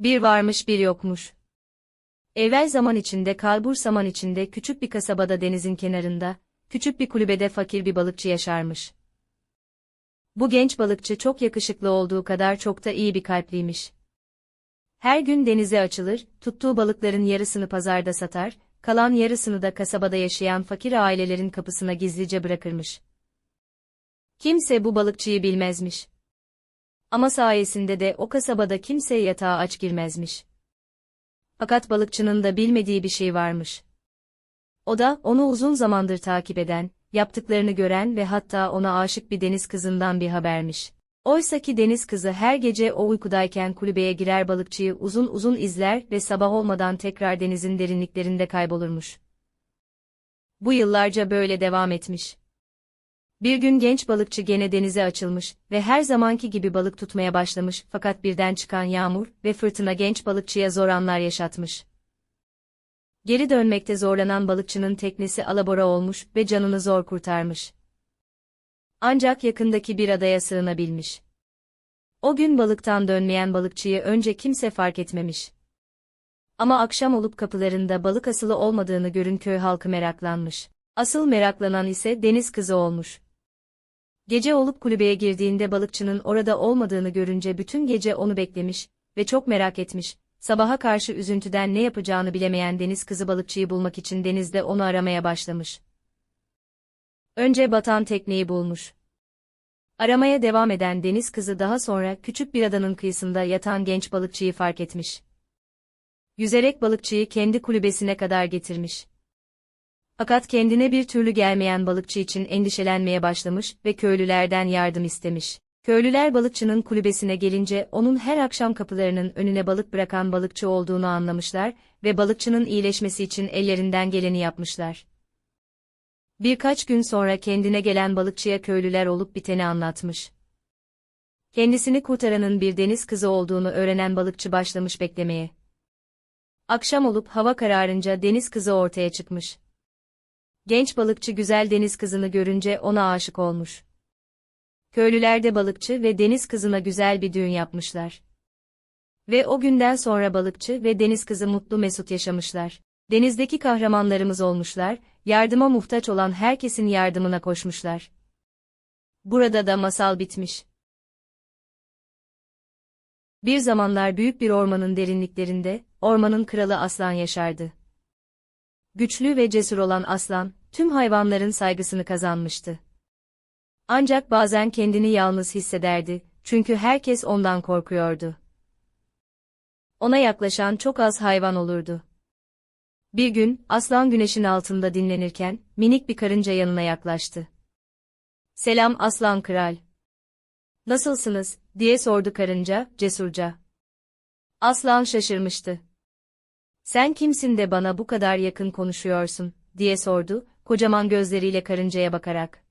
Bir varmış bir yokmuş. Evvel zaman içinde kalbur zaman içinde küçük bir kasabada denizin kenarında, küçük bir kulübede fakir bir balıkçı yaşarmış. Bu genç balıkçı çok yakışıklı olduğu kadar çok da iyi bir kalpliymiş. Her gün denize açılır, tuttuğu balıkların yarısını pazarda satar, kalan yarısını da kasabada yaşayan fakir ailelerin kapısına gizlice bırakırmış. Kimse bu balıkçıyı bilmezmiş. Ama sayesinde de o kasabada kimse yatağa aç girmezmiş. Fakat balıkçının da bilmediği bir şey varmış. O da onu uzun zamandır takip eden, yaptıklarını gören ve hatta ona aşık bir deniz kızından bir habermiş. Oysaki deniz kızı her gece o uykudayken kulübeye girer balıkçıyı uzun uzun izler ve sabah olmadan tekrar denizin derinliklerinde kaybolurmuş. Bu yıllarca böyle devam etmiş. Bir gün genç balıkçı gene denize açılmış ve her zamanki gibi balık tutmaya başlamış fakat birden çıkan yağmur ve fırtına genç balıkçıya zor anlar yaşatmış. Geri dönmekte zorlanan balıkçının teknesi alabora olmuş ve canını zor kurtarmış. Ancak yakındaki bir adaya sığınabilmiş. O gün balıktan dönmeyen balıkçıyı önce kimse fark etmemiş. Ama akşam olup kapılarında balık asılı olmadığını görün köy halkı meraklanmış. Asıl meraklanan ise deniz kızı olmuş. Gece olup kulübeye girdiğinde balıkçının orada olmadığını görünce bütün gece onu beklemiş ve çok merak etmiş. Sabaha karşı üzüntüden ne yapacağını bilemeyen deniz kızı balıkçıyı bulmak için denizde onu aramaya başlamış. Önce batan tekneyi bulmuş. Aramaya devam eden deniz kızı daha sonra küçük bir adanın kıyısında yatan genç balıkçıyı fark etmiş. Yüzerek balıkçıyı kendi kulübesine kadar getirmiş. Fakat kendine bir türlü gelmeyen balıkçı için endişelenmeye başlamış ve köylülerden yardım istemiş. Köylüler balıkçının kulübesine gelince onun her akşam kapılarının önüne balık bırakan balıkçı olduğunu anlamışlar ve balıkçının iyileşmesi için ellerinden geleni yapmışlar. Birkaç gün sonra kendine gelen balıkçıya köylüler olup biteni anlatmış. Kendisini kurtaranın bir deniz kızı olduğunu öğrenen balıkçı başlamış beklemeye. Akşam olup hava kararınca deniz kızı ortaya çıkmış. Genç balıkçı güzel deniz kızını görünce ona aşık olmuş. Köylüler de balıkçı ve deniz kızına güzel bir düğün yapmışlar. Ve o günden sonra balıkçı ve deniz kızı mutlu mesut yaşamışlar. Denizdeki kahramanlarımız olmuşlar, yardıma muhtaç olan herkesin yardımına koşmuşlar. Burada da masal bitmiş. Bir zamanlar büyük bir ormanın derinliklerinde, ormanın kralı aslan yaşardı. Güçlü ve cesur olan aslan, tüm hayvanların saygısını kazanmıştı. Ancak bazen kendini yalnız hissederdi, çünkü herkes ondan korkuyordu. Ona yaklaşan çok az hayvan olurdu. Bir gün, aslan güneşin altında dinlenirken, minik bir karınca yanına yaklaştı. Selam aslan kral. Nasılsınız, diye sordu karınca, cesurca. Aslan şaşırmıştı. Sen kimsin de bana bu kadar yakın konuşuyorsun, diye sordu, kocaman gözleriyle karıncaya bakarak.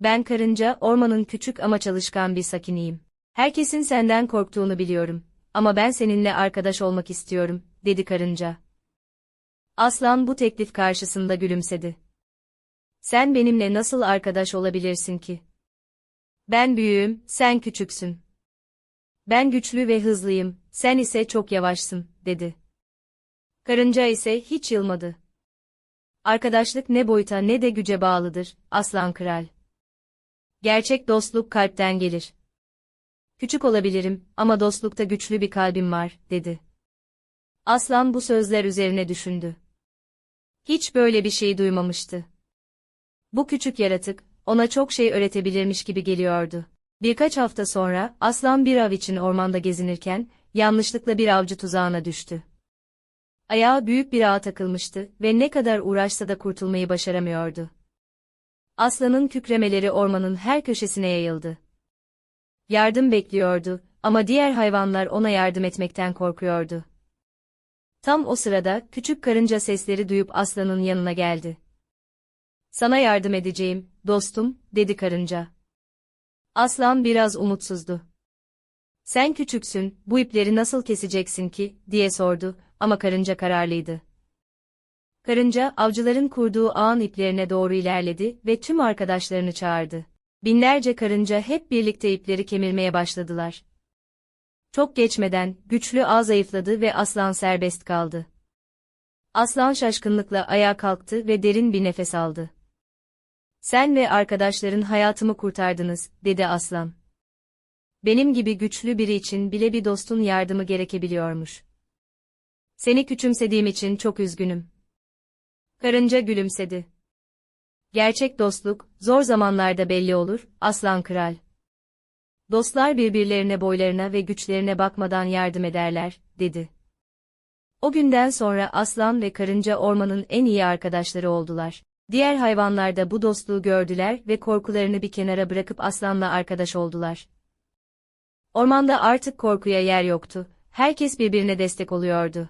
Ben karınca, ormanın küçük ama çalışkan bir sakiniyim. Herkesin senden korktuğunu biliyorum. Ama ben seninle arkadaş olmak istiyorum, dedi karınca. Aslan bu teklif karşısında gülümsedi. Sen benimle nasıl arkadaş olabilirsin ki? Ben büyüğüm, sen küçüksün. Ben güçlü ve hızlıyım, sen ise çok yavaşsın, dedi. Karınca ise hiç yılmadı. Arkadaşlık ne boyuta ne de güce bağlıdır, aslan kral. Gerçek dostluk kalpten gelir. Küçük olabilirim ama dostlukta güçlü bir kalbim var, dedi. Aslan bu sözler üzerine düşündü. Hiç böyle bir şey duymamıştı. Bu küçük yaratık, ona çok şey öğretebilirmiş gibi geliyordu. Birkaç hafta sonra, aslan bir av için ormanda gezinirken, yanlışlıkla bir avcı tuzağına düştü. Ayağı büyük bir ağa takılmıştı ve ne kadar uğraşsa da kurtulmayı başaramıyordu. Aslanın kükremeleri ormanın her köşesine yayıldı. Yardım bekliyordu ama diğer hayvanlar ona yardım etmekten korkuyordu. Tam o sırada küçük karınca sesleri duyup aslanın yanına geldi. Sana yardım edeceğim, dostum, dedi karınca. Aslan biraz umutsuzdu. Sen küçüksün, bu ipleri nasıl keseceksin ki, diye sordu, ama karınca kararlıydı. Karınca, avcıların kurduğu ağın iplerine doğru ilerledi ve tüm arkadaşlarını çağırdı. Binlerce karınca hep birlikte ipleri kemirmeye başladılar. Çok geçmeden, güçlü ağ zayıfladı ve aslan serbest kaldı. Aslan şaşkınlıkla ayağa kalktı ve derin bir nefes aldı. Sen ve arkadaşların hayatımı kurtardınız, dedi aslan. Benim gibi güçlü biri için bile bir dostun yardımı gerekebiliyormuş. Seni küçümsediğim için çok üzgünüm. Karınca gülümsedi. Gerçek dostluk, zor zamanlarda belli olur, aslan kral. Dostlar birbirlerine boylarına ve güçlerine bakmadan yardım ederler, dedi. O günden sonra aslan ve karınca ormanın en iyi arkadaşları oldular. Diğer hayvanlar da bu dostluğu gördüler ve korkularını bir kenara bırakıp aslanla arkadaş oldular. Ormanda artık korkuya yer yoktu. Herkes birbirine destek oluyordu.